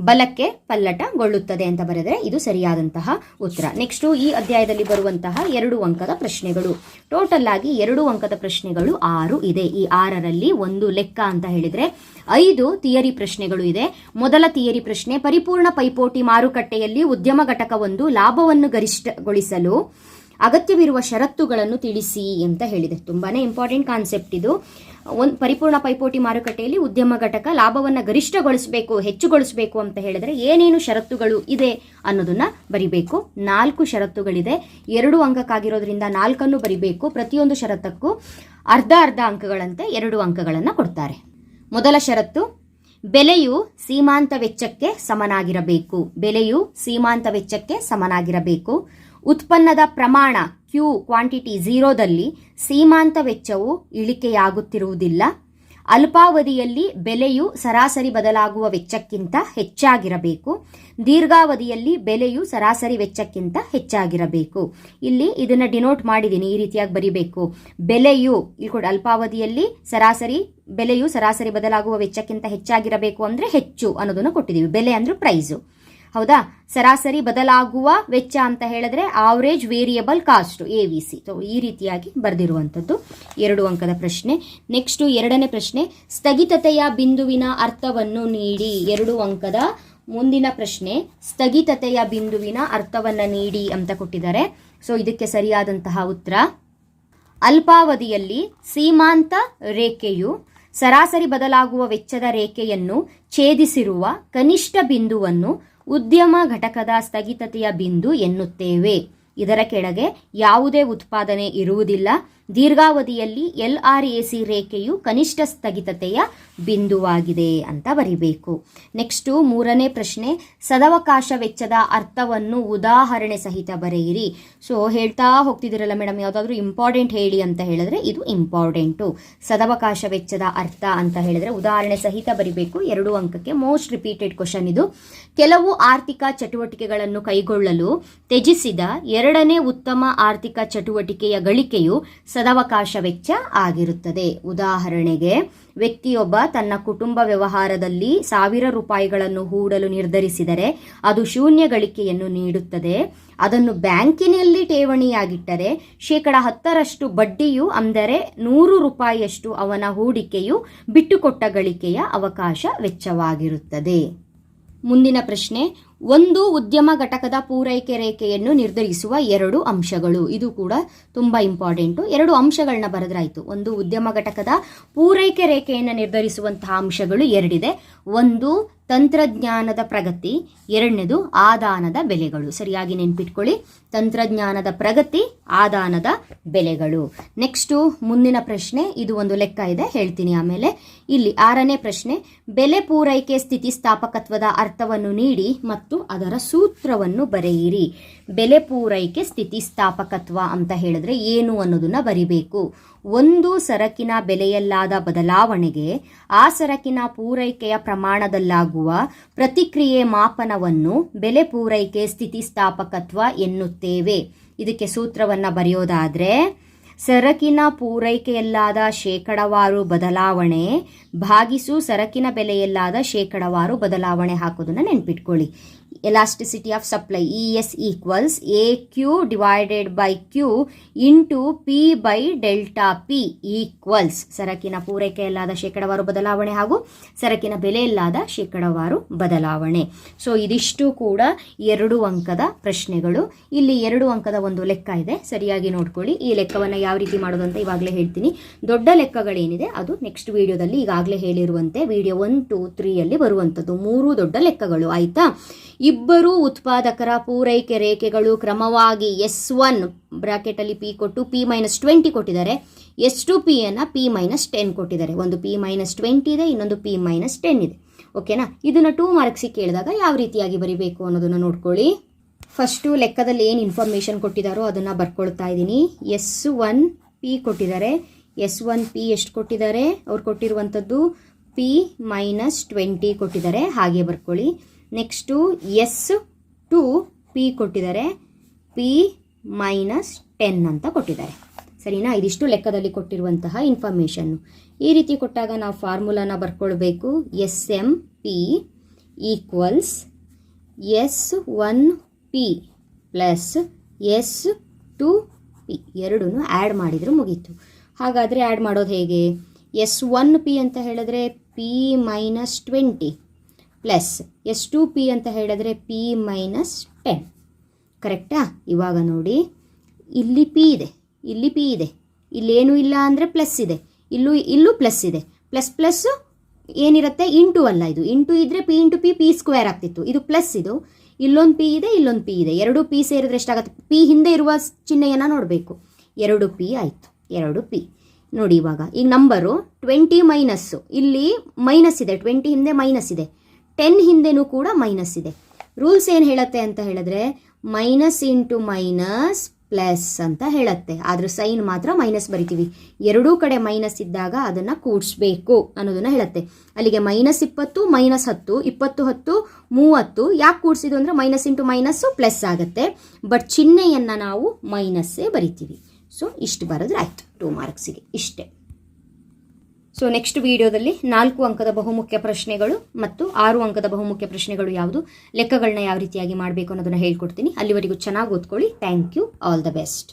ಬಲಕ್ಕೆ ಪಲ್ಲಟಗೊಳ್ಳುತ್ತದೆ ಅಂತ ಬರೆದರೆ ಇದು ಸರಿಯಾದಂತಹ ಉತ್ತರ. ನೆಕ್ಸ್ಟು ಈ ಅಧ್ಯಾಯದಲ್ಲಿ ಬರುವಂತಹ ಎರಡು ಅಂಕದ ಪ್ರಶ್ನೆಗಳು. ಟೋಟಲ್ ಆಗಿ ಎರಡು ಅಂಕದ ಪ್ರಶ್ನೆಗಳು ಆರು ಇದೆ. ಈ ಆರರಲ್ಲಿ ಒಂದು ಲೆಕ್ಕ ಅಂತ ಹೇಳಿದರೆ ಐದು ಥಿಯರಿ ಪ್ರಶ್ನೆಗಳು ಇದೆ. ಮೊದಲ ಥಿಯರಿ ಪ್ರಶ್ನೆ, ಪರಿಪೂರ್ಣ ಪೈಪೋಟಿ ಮಾರುಕಟ್ಟೆಯಲ್ಲಿ ಉದ್ಯಮ ಘಟಕವೊಂದು ಲಾಭವನ್ನು ಗರಿಷ್ಠಗೊಳಿಸಲು ಅಗತ್ಯವಿರುವ ಷರತ್ತುಗಳನ್ನು ತಿಳಿಸಿ ಅಂತ ಹೇಳಿದೆ. ತುಂಬಾ ಇಂಪಾರ್ಟೆಂಟ್ ಕಾನ್ಸೆಪ್ಟ್ ಇದು. ಒಂದು ಪರಿಪೂರ್ಣ ಪೈಪೋಟಿ ಮಾರುಕಟ್ಟೆಯಲ್ಲಿ ಉದ್ಯಮ ಘಟಕ ಲಾಭವನ್ನು ಗರಿಷ್ಠಗೊಳಿಸಬೇಕು, ಹೆಚ್ಚುಗೊಳಿಸಬೇಕು ಅಂತ ಹೇಳಿದ್ರೆ ಏನೇನು ಷರತ್ತುಗಳು ಇದೆ ಅನ್ನೋದನ್ನ ಬರಿಬೇಕು. ನಾಲ್ಕು ಷರತ್ತುಗಳಿದೆ. ಎರಡು ಅಂಕಕ್ಕಾಗಿರೋದ್ರಿಂದ ನಾಲ್ಕನ್ನು ಬರಿಬೇಕು. ಪ್ರತಿಯೊಂದು ಷರತ್ತಕ್ಕೂ ಅರ್ಧ ಅರ್ಧ ಅಂಕಗಳಂತೆ ಎರಡು ಅಂಕಗಳನ್ನು ಕೊಡ್ತಾರೆ. ಮೊದಲ ಷರತ್ತು, ಬೆಲೆಯು ಸೀಮಾಂತ ವೆಚ್ಚಕ್ಕೆ ಸಮನಾಗಿರಬೇಕು. ಬೆಲೆಯು ಸೀಮಾಂತ ವೆಚ್ಚಕ್ಕೆ ಸಮನಾಗಿರಬೇಕು. ಉತ್ಪನ್ನದ ಪ್ರಮಾಣ ಕ್ಯೂ ಕ್ವಾಂಟಿಟಿ ಝೀರೋದಲ್ಲಿ ಸೀಮಾಂತ ವೆಚ್ಚವು ಇಳಿಕೆಯಾಗುತ್ತಿರುವುದಿಲ್ಲ. ಅಲ್ಪಾವಧಿಯಲ್ಲಿ ಬೆಲೆಯು ಸರಾಸರಿ ಬದಲಾಗುವ ವೆಚ್ಚಕ್ಕಿಂತ ಹೆಚ್ಚಾಗಿರಬೇಕು. ದೀರ್ಘಾವಧಿಯಲ್ಲಿ ಬೆಲೆಯು ಸರಾಸರಿ ವೆಚ್ಚಕ್ಕಿಂತ ಹೆಚ್ಚಾಗಿರಬೇಕು. ಇಲ್ಲಿ ಇದನ್ನು ಡಿನೋಟ್ ಮಾಡಿದ್ದೀನಿ ಈ ರೀತಿಯಾಗಿ ಬರಿಬೇಕು. ಬೆಲೆಯು, ಇಲ್ಲಿ ಕೂಡ ಅಲ್ಪಾವಧಿಯಲ್ಲಿ ಸರಾಸರಿ, ಬೆಲೆಯು ಸರಾಸರಿ ಬದಲಾಗುವ ವೆಚ್ಚಕ್ಕಿಂತ ಹೆಚ್ಚಾಗಿರಬೇಕು ಅಂದ್ರೆ ಹೆಚ್ಚು ಅನ್ನೋದನ್ನು ಕೊಟ್ಟಿದ್ದೀವಿ ಬೆಲೆ ಅಂದ್ರೆ ಪ್ರೈಸು ಹೌದಾ? ಸರಾಸರಿ ಬದಲಾಗುವ ವೆಚ್ಚ ಅಂತ ಹೇಳಿದ್ರೆ average variable cost A V C so ಈ ರೀತಿಯಾಗಿ ಬರೆದಿರುವಂಥದ್ದು ಎರಡು ಅಂಕದ ಪ್ರಶ್ನೆ. ನೆಕ್ಸ್ಟ್ ಎರಡನೇ ಪ್ರಶ್ನೆ. ಸ್ಥಗಿತತೆಯ ಬಿಂದುವಿನ ಅರ್ಥವನ್ನು ನೀಡಿ. ಎರಡು ಅಂಕದ ಮುಂದಿನ ಪ್ರಶ್ನೆ. ಸ್ಥಗಿತತೆಯ ಬಿಂದುವಿನ ಅರ್ಥವನ್ನು ನೀಡಿ ಅಂತ ಕೊಟ್ಟಿದ್ದಾರೆ. ಸೊ ಇದಕ್ಕೆ ಸರಿಯಾದಂತಹ ಉತ್ತರ. ಅಲ್ಪಾವಧಿಯಲ್ಲಿ ಸೀಮಾಂತ ರೇಖೆಯು ಸರಾಸರಿ ಬದಲಾಗುವ ವೆಚ್ಚದ ರೇಖೆಯನ್ನು ಛೇದಿಸಿರುವ ಕನಿಷ್ಠ ಬಿಂದುವನ್ನು ಉದ್ಯಮ ಘಟಕದ ಸ್ಥಗಿತತೆಯ ಬಿಂದು ಎನ್ನುತ್ತೇವೆ. ಇದರ ಕೆಳಗೆ ಯಾವುದೇ ಉತ್ಪಾದನೆ ಇರುವುದಿಲ್ಲ. ದೀರ್ಘಾವಧಿಯಲ್ಲಿ ಎಲ್ ಆರ್ ಎ ಸಿ ರೇಖೆಯು ಕನಿಷ್ಠ ಸ್ಥಗಿತತೆಯ ಬಿಂದುವಾಗಿದೆ ಅಂತ ಬರಿಬೇಕು. ನೆಕ್ಸ್ಟು ಮೂರನೇ ಪ್ರಶ್ನೆ, ಸದವಕಾಶ ವೆಚ್ಚದ ಅರ್ಥವನ್ನು ಉದಾಹರಣೆ ಸಹಿತ ಬರೆಯಿರಿ. ಸೊ ಹೇಳ್ತಾ ಹೋಗ್ತಿದ್ದೀರಲ್ಲ ಮೇಡಮ್, ಯಾವುದಾದ್ರೂ ಇಂಪಾರ್ಟೆಂಟ್ ಹೇಳಿ ಅಂತ ಹೇಳಿದ್ರೆ ಇದು ಇಂಪಾರ್ಟೆಂಟು. ಸದವಕಾಶ ವೆಚ್ಚದ ಅರ್ಥ ಅಂತ ಹೇಳಿದ್ರೆ ಉದಾಹರಣೆ ಸಹಿತ ಬರಿಬೇಕು. ಎರಡು ಅಂಕಕ್ಕೆ ಮೋಸ್ಟ್ ರಿಪೀಟೆಡ್ ಕ್ವಶನ್ ಇದು. ಕೆಲವು ಆರ್ಥಿಕ ಚಟುವಟಿಕೆಗಳನ್ನು ಕೈಗೊಳ್ಳಲು ತ್ಯಜಿಸಿದ ಎರಡನೇ ಉತ್ತಮ ಆರ್ಥಿಕ ಚಟುವಟಿಕೆಯ ಗಳಿಕೆಯು ಸದವಕಾಶ ವೆಚ್ಚ ಆಗಿರುತ್ತದೆ. ಉದಾಹರಣೆಗೆ, ವ್ಯಕ್ತಿಯೊಬ್ಬ ತನ್ನ ಕುಟುಂಬ ವ್ಯವಹಾರದಲ್ಲಿ ಸಾವಿರ ರೂಪಾಯಿಗಳನ್ನು ಹೂಡಲು ನಿರ್ಧರಿಸಿದರೆ ಅದು ಶೂನ್ಯ ಗಳಿಕೆಯನ್ನು ನೀಡುತ್ತದೆ. ಅದನ್ನು ಬ್ಯಾಂಕಿನಲ್ಲಿ ಠೇವಣಿಯಾಗಿಟ್ಟರೆ ಶೇಕಡ ಹತ್ತರಷ್ಟು ಬಡ್ಡಿಯು ಅಂದರೆ ನೂರು ರೂಪಾಯಿಯಷ್ಟು ಅವನ ಹೂಡಿಕೆಯು ಬಿಟ್ಟುಕೊಟ್ಟ ಗಳಿಕೆಯ ಅವಕಾಶ ವೆಚ್ಚವಾಗಿರುತ್ತದೆ. ಮುಂದಿನ ಪ್ರಶ್ನೆ, ಒಂದು ಉದ್ಯಮ ಘಟಕದ ಪೂರೈಕೆ ರೇಖೆಯನ್ನು ನಿರ್ಧರಿಸುವ ಎರಡು ಅಂಶಗಳು. ಇದು ಕೂಡ ತುಂಬಾ ಇಂಪಾರ್ಟೆಂಟು ಎರಡು ಅಂಶಗಳನ್ನ ಬರೆದ್ರಾಯ್ತು. ಒಂದು ಉದ್ಯಮ ಘಟಕದ ಪೂರೈಕೆ ರೇಖೆಯನ್ನು ನಿರ್ಧರಿಸುವಂತಹ ಅಂಶಗಳು ಎರಡಿದೆ. ಒಂದು ತಂತ್ರಜ್ಞಾನದ ಪ್ರಗತಿ, ಎರಡನೇದು ಆದಾನದ ಬೆಲೆಗಳು. ಸರಿಯಾಗಿ ನೆನ್ಪಿಟ್ಕೊಳ್ಳಿ. ತಂತ್ರಜ್ಞಾನದ ಪ್ರಗತಿ, ಆದಾನದ ಬೆಲೆಗಳು. ನೆಕ್ಸ್ಟು ಮುಂದಿನ ಪ್ರಶ್ನೆ, ಇದು ಒಂದು ಲೆಕ್ಕ ಇದೆ, ಹೇಳ್ತೀನಿ ಆಮೇಲೆ. ಇಲ್ಲಿ ಆರನೇ ಪ್ರಶ್ನೆ, ಬೆಲೆ ಪೂರೈಕೆ ಸ್ಥಿತಿಸ್ಥಾಪಕತ್ವದ ಅರ್ಥವನ್ನು ನೀಡಿ ಮತ್ತು ಅದರ ಸೂತ್ರವನ್ನು ಬರೆಯಿರಿ. ಬೆಲೆ ಪೂರೈಕೆ ಸ್ಥಿತಿಸ್ಥಾಪಕತ್ವ ಅಂತ ಹೇಳಿದ್ರೆ ಏನು ಅನ್ನೋದನ್ನ ಬರಿಬೇಕು. ಒಂದು ಸರಕಿನ ಬೆಲೆಯಲ್ಲಾದ ಬದಲಾವಣೆಗೆ ಆ ಸರಕಿನ ಪೂರೈಕೆಯ ಪ್ರಮಾಣದಲ್ಲಾಗುವ ಪ್ರತಿಕ್ರಿಯೆ ಮಾಪನವನ್ನು ಬೆಲೆ ಪೂರೈಕೆ ಸ್ಥಿತಿಸ್ಥಾಪಕತ್ವ ಎನ್ನುತ್ತೇವೆ. ಇದಕ್ಕೆ ಸೂತ್ರವನ್ನು ಬರೆಯೋದಾದ್ರೆ, ಸರಕಿನ ಪೂರೈಕೆಯಲ್ಲಾದ ಶೇಕಡವಾರು ಬದಲಾವಣೆ ಭಾಗಿಸು ಸರಕಿನ ಬೆಲೆಯಲ್ಲಾದ ಶೇಕಡವಾರು ಬದಲಾವಣೆ ಹಾಕೋದನ್ನ ನೆನ್ಪಿಟ್ಕೊಳ್ಳಿ. Elasticity of supply E S equals A Q divided by Q into P by delta P equals ಸರಕಿನ ಪೂರೈಕೆಯಲ್ಲಾದ ಶೇಕಡವಾರು ಬದಲಾವಣೆ ಹಾಗೂ ಸರಕಿನ ಬೆಲೆಯಲ್ಲಾದ ಶೇಕಡವಾರು ಬದಲಾವಣೆ. ಸೊ ಇದಿಷ್ಟು ಕೂಡ ಎರಡು ಅಂಕದ ಪ್ರಶ್ನೆಗಳು. ಇಲ್ಲಿ ಎರಡು ಅಂಕದ ಒಂದು ಲೆಕ್ಕ ಇದೆ. ಸರಿಯಾಗಿ ನೋಡ್ಕೊಳ್ಳಿ. ಈ ಲೆಕ್ಕವನ್ನು ಯಾವ ರೀತಿ ಮಾಡೋದು ಅಂತ ಇವಾಗಲೇ ಹೇಳ್ತೀನಿ. ದೊಡ್ಡ ಲೆಕ್ಕಗಳೇನಿದೆ, ಅದು ನೆಕ್ಸ್ಟ್ ವಿಡಿಯೋದಲ್ಲಿ ಈಗಾಗಲೇ ಹೇಳಿರುವಂತೆ ವಿಡಿಯೋ ಒನ್ ಟು ತ್ರೀಯಲ್ಲಿ ಬರುವಂಥದ್ದು. ಮೂರು ದೊಡ್ಡ ಲೆಕ್ಕಗಳು, ಆಯ್ತಾ? ಇಬ್ಬರು ಉತ್ಪಾದಕರ ಪೂರೈಕೆ ರೇಖೆಗಳು ಕ್ರಮವಾಗಿ ಎಸ್ ಒನ್ ಬ್ರಾಕೆಟಲ್ಲಿ ಪಿ ಕೊಟ್ಟು ಪಿ ಮೈನಸ್ ಟ್ವೆಂಟಿ ಕೊಟ್ಟಿದ್ದಾರೆ. ಎಸ್ ಟು ಪಿ ಅನ್ನು ಪಿ ಮೈನಸ್ ಟೆನ್ ಕೊಟ್ಟಿದ್ದಾರೆ. ಒಂದು ಪಿ ಮೈನಸ್ ಟ್ವೆಂಟಿ ಇದೆ, ಇನ್ನೊಂದು ಪಿ ಮೈನಸ್ ಟೆನ್ ಇದೆ. ಓಕೆನಾ? ಇದನ್ನು ಟೂ ಮಾರ್ಕ್ಸಿಗೆ ಕೇಳಿದಾಗ ಯಾವ ರೀತಿಯಾಗಿ ಬರಿಬೇಕು ಅನ್ನೋದನ್ನು ನೋಡ್ಕೊಳ್ಳಿ. ಫಸ್ಟು ಲೆಕ್ಕದಲ್ಲಿ ಏನು ಇನ್ಫಾರ್ಮೇಷನ್ ಕೊಟ್ಟಿದ್ದಾರೋ ಅದನ್ನು ಬರ್ಕೊಳ್ತಾ ಇದ್ದೀನಿ. ಎಸ್ ಒನ್ ಪಿ ಕೊಟ್ಟಿದ್ದಾರೆ. ಎಸ್ ಒನ್ ಪಿ ಎಷ್ಟು ಕೊಟ್ಟಿದ್ದಾರೆ? ಅವ್ರು ಕೊಟ್ಟಿರುವಂಥದ್ದು ಪಿ ಮೈನಸ್ ಟ್ವೆಂಟಿ ಕೊಟ್ಟಿದ್ದಾರೆ. ಹಾಗೆ ಬರ್ಕೊಳ್ಳಿ. ನೆಕ್ಸ್ಟು ಎಸ್ ಟು ಪಿ ಕೊಟ್ಟಿದ್ದಾರೆ. ಪಿ ಮೈನಸ್ ಟೆನ್ ಅಂತ ಕೊಟ್ಟಿದ್ದಾರೆ. ಸರಿನಾ? ಇದಿಷ್ಟು ಲೆಕ್ಕದಲ್ಲಿ ಕೊಟ್ಟಿರುವಂತಹ ಇನ್ಫಾರ್ಮೇಷನ್ನು ಈ ರೀತಿ ಕೊಟ್ಟಾಗ ನಾವು ಫಾರ್ಮುಲಾನ ಬರ್ಕೊಳ್ಬೇಕು. S M P equals S one P plus S two P. ಎರಡೂ ಆ್ಯಡ್ ಮಾಡಿದರೆ ಮುಗೀತು. ಹಾಗಾದರೆ ಆ್ಯಡ್ ಮಾಡೋದು ಹೇಗೆ? ಎಸ್ ಒನ್ ಪಿ ಅಂತ ಹೇಳಿದ್ರೆ P minus twenty. Plus S two P ಅಂತ ಹೇಳಿದ್ರೆ ಪಿ ಮೈನಸ್ ಟೆನ್. ಕರೆಕ್ಟಾ? ಇವಾಗ ನೋಡಿ. ಇಲ್ಲಿ ಪಿ ಇದೆ, ಇಲ್ಲಿ ಪಿ ಇದೆ. ಇಲ್ಲೇನು ಇಲ್ಲ ಅಂದರೆ ಪ್ಲಸ್ ಇದೆ. ಇಲ್ಲೂ ಇಲ್ಲೂ ಪ್ಲಸ್ ಇದೆ. ಪ್ಲಸ್ ಪ್ಲಸ್ಸು ಏನಿರುತ್ತೆ? ಇಂಟು ಅಲ್ಲ ಇದು. ಇಂಟು ಇದ್ದರೆ P into P P square ಆಗ್ತಿತ್ತು. ಇದು ಪ್ಲಸ್ ಇದು. ಇಲ್ಲೊಂದು ಪಿ ಇದೆ, ಇಲ್ಲೊಂದು ಪಿ ಇದೆ. ಎರಡು ಪಿ ಸೇರಿದ್ರೆ ಎಷ್ಟಾಗುತ್ತೆ? ಪಿ ಹಿಂದೆ ಇರುವ ಚಿಹ್ನೆಯನ್ನು ನೋಡಬೇಕು. ಎರಡು ಪಿ ಆಯಿತು. ಎರಡು ಪಿ. ನೋಡಿ ಇವಾಗ. ಈಗ ನಂಬರು ಟ್ವೆಂಟಿ ಮೈನಸ್ಸು ಇಲ್ಲಿ ಮೈನಸ್ ಇದೆ. ಟ್ವೆಂಟಿ ಹಿಂದೆ ಮೈನಸ್ ಇದೆ. ಟೆನ್ ಹಿಂದೆನೂ ಕೂಡ ಮೈನಸ್ ಇದೆ. ರೂಲ್ಸ್ ಏನು ಹೇಳುತ್ತೆ ಅಂತ ಹೇಳಿದ್ರೆ ಮೈನಸ್ ಇಂಟು ಮೈನಸ್ ಪ್ಲಸ್ ಅಂತ ಹೇಳುತ್ತೆ. ಆದ್ರೆ ಸೈನ್ ಮಾತ್ರ ಮೈನಸ್ ಬರಿತೀವಿ. ಎರಡೂ ಕಡೆ ಮೈನಸ್ ಇದ್ದಾಗ ಅದನ್ನು ಕೂಡಿಸ್ಬೇಕು ಅನ್ನೋದನ್ನ ಹೇಳುತ್ತೆ. ಅಲ್ಲಿಗೆ ಮೈನಸ್ ಇಪ್ಪತ್ತು ಮೈನಸ್ ಹತ್ತು, ಇಪ್ಪತ್ತು ಹತ್ತು, ಮೂವತ್ತು, ಯಾಕೆ ಕೂಡಿಸಿದ್ದು ಅಂದರೆ ಮೈನಸ್ ಇಂಟು ಮೈನಸ್ಸು ಪ್ಲಸ್ ಆಗುತ್ತೆ. ಬಟ್ ಚಿಹ್ನೆಯನ್ನು ನಾವು ಮೈನಸ್ಸೇ ಬರಿತೀವಿ. ಸೊ ಇಷ್ಟು ಬರೋದ್ರೆ ಆಯಿತು ಟೂ ಮಾರ್ಕ್ಸಿಗೆ ಇಷ್ಟೇ. ಸೊ ನೆಕ್ಸ್ಟ್ ವಿಡಿಯೋದಲ್ಲಿ ನಾಲ್ಕು ಅಂಕದ ಬಹುಮುಖ್ಯ ಪ್ರಶ್ನೆಗಳು ಮತ್ತು ಆರು ಅಂಕದ ಬಹುಮುಖ್ಯ ಪ್ರಶ್ನೆಗಳು ಯಾವುದು? ಲೆಕ್ಕಗಳನ್ನ ಯಾವ ರೀತಿಯಾಗಿ ಮಾಡಬೇಕು ಅನ್ನೋದನ್ನು ಹೇಳ್ಕೊಡ್ತೀನಿ. ಅಲ್ಲಿವರೆಗೂ ಚೆನ್ನಾಗಿ ಓದ್ಕೊಳ್ಳಿ. Thank you all the best